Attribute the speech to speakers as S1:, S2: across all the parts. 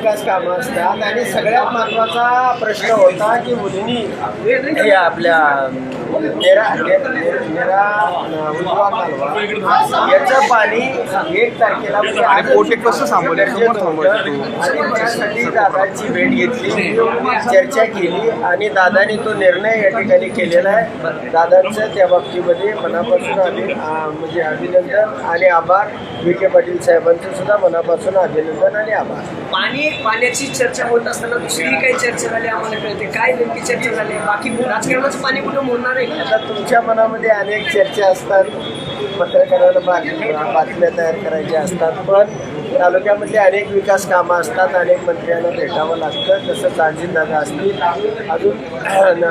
S1: विकास कामं असतात आणि सगळ्यात महत्त्वाचा प्रश्न होता की मुलींनी हे आपल्या नेरा नेरा उजवा कालवा याचं पाणी एक तारखेला म्हणजे
S2: कसं
S1: त्यासाठी दादांची भेट घेतली चर्चा केली आणि दादानी तो निर्णय या ठिकाणी केलेला आहे. दादांचं त्या बाबतीमध्ये मनापासून आम्ही म्हणजे अभिनंदन आणि आभार. विखे पाटील साहेबांचं सुद्धा मनापासून अभिनंदन आणि आभार.
S3: पाणी पाण्याची चर्चा होत असताना दुसरी काही चर्चा झाली आम्हाला कळते. काय नेमकी चर्चा झाली? बाकी राजकारणाचं पाणी कुठं मोडणार आहे?
S1: आता तुमच्या मनामध्ये अनेक चर्चा असतात. पत्रकाराला बातमी बातम्या तयार करायच्या असतात. पण तालुक्यामध्ये अनेक विकास कामं असतात अनेक मंत्र्यांना भेटावं लागतं. जसं दादा असतील अजून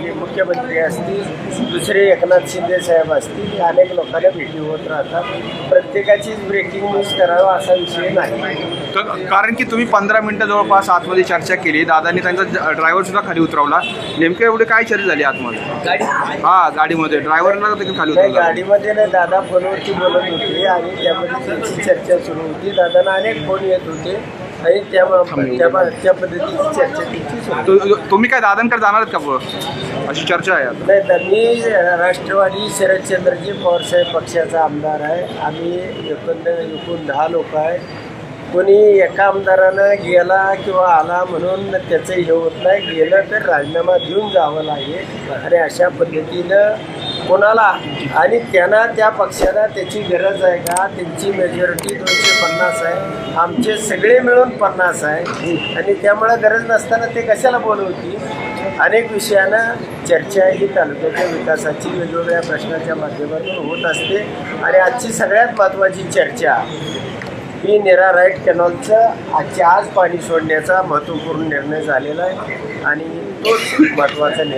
S1: हे मुख्यमंत्री असतील दुसरे एकनाथ शिंदे साहेब असतील अनेक लोकांना भेटी होत राहतात. प्रत्येकाचीच ब्रेकिंग न्यूज करावा असा विषय नाही.
S2: तर कारण की तुम्ही पंधरा मिनिटं जवळपास आतमध्ये चर्चा केली दादांनी त्यांचा ड्रायव्हर सुद्धा खाली उतरवला. नेमकं एवढी काय चर्चा झाली आतमध्ये?
S3: गाडी
S2: हा गाडीमध्ये. ड्रायव्हरला खाली उतरवला.
S1: गाडीमध्ये नाही दादा फोनवरती बोलत होते आणि त्यामध्ये त्यांची चर्चा सुरू होती. दादांना अनेक फोन येत होते. आणि त्या त्या त्या पद्धतीची चर्चा त्यांची सुरू होती.
S2: तु- तुम्ही काय दादांकडे जाणार आहेत का पुढं? अशी चर्चा आहे आता.
S1: नाही तर मी राष्ट्रवादी शरदचंद्रजी पवारसाहेब पक्षाचा आमदार आहे. आम्ही एकूण एकूण दहा लोक आहे. कोणी एका आमदारानं गेला किंवा आला म्हणून त्याचं हे होत नाही. गेलं तर राजीनामा देऊन जावं लागेल. आणि अशा पद्धतीनं कोणाला? आणि त्यांना त्या पक्षाला त्याची गरज आहे का? त्यांची मेजॉरिटी दोनशे पन्नास आहे. आमचे सगळे मिळून पन्नास आहे. आणि त्यामुळे गरज नसताना ते कशाला बोलवतील? अनेक विषयानं चर्चा ही तालुक्याच्या विकासाची वेगवेगळ्या प्रश्नाच्या माध्यमातून होत असते. आणि आजची सगळ्यात महत्त्वाची चर्चा ही नेरा राईट कॅनॉलचं आजच्या आज पाणी सोडण्याचा महत्त्वपूर्ण निर्णय झालेला आहे. आणि तोच महत्त्वाचा निर्णय